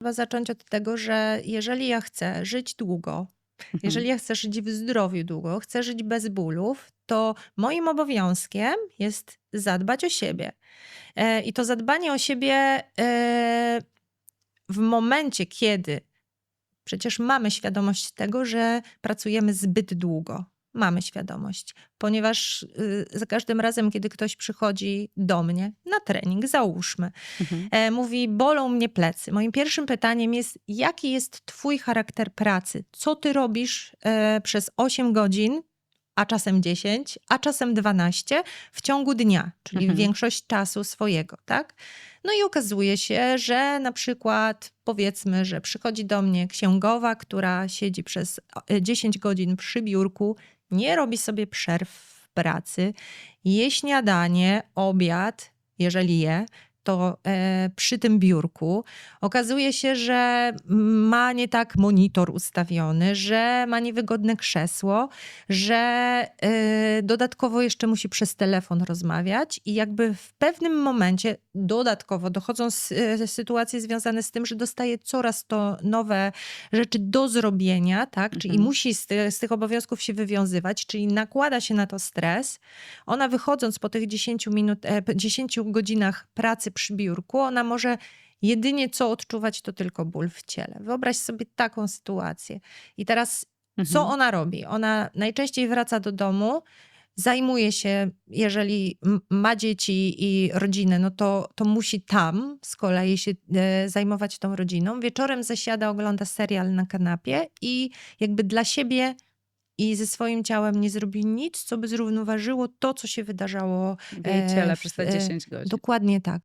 Trzeba zacząć od tego, że jeżeli ja chcę żyć długo, Mhm. jeżeli ja chcę żyć w zdrowiu długo, chcę żyć bez bólów, to moim obowiązkiem jest zadbać o siebie. E, I to zadbanie o siebie e, w momencie, kiedy przecież mamy świadomość tego, że pracujemy zbyt długo. Mamy świadomość, ponieważ y, za każdym razem, kiedy ktoś przychodzi do mnie na trening, załóżmy, Mhm. e, mówi: Bolą mnie plecy. Moim pierwszym pytaniem jest: jaki jest Twój charakter pracy? Co Ty robisz e, przez 8 godzin, a czasem 10, a czasem 12 w ciągu dnia, czyli Mhm. większość czasu swojego, tak? No i okazuje się, że na przykład powiedzmy, że przychodzi do mnie księgowa, która siedzi przez e, 10 godzin przy biurku, nie robi sobie przerw w pracy, je śniadanie, obiad, jeżeli je, to e, przy tym biurku okazuje się, że ma nie tak monitor ustawiony, że ma niewygodne krzesło, że e, dodatkowo jeszcze musi przez telefon rozmawiać i jakby w pewnym momencie dodatkowo dochodzą s- e, sytuacje związane z tym, że dostaje coraz to nowe rzeczy do zrobienia, tak? Czyli Mhm. musi z, ty- z tych obowiązków się wywiązywać, czyli nakłada się na to stres. Ona wychodząc po tych 10 minut, e, p- 10 godzinach pracy przy biurku, ona może jedynie co odczuwać to tylko ból w ciele. Wyobraź sobie taką sytuację. I teraz co Mhm. ona robi? Ona najczęściej wraca do domu, zajmuje się, jeżeli ma dzieci i rodzinę, no to, to musi tam z kolei się e, zajmować tą rodziną. Wieczorem zasiada, ogląda serial na kanapie i jakby dla siebie i ze swoim ciałem nie zrobi nic, co by zrównoważyło to, co się wydarzało W jej e, ciele w- przez te e, 10 godzin. Dokładnie tak.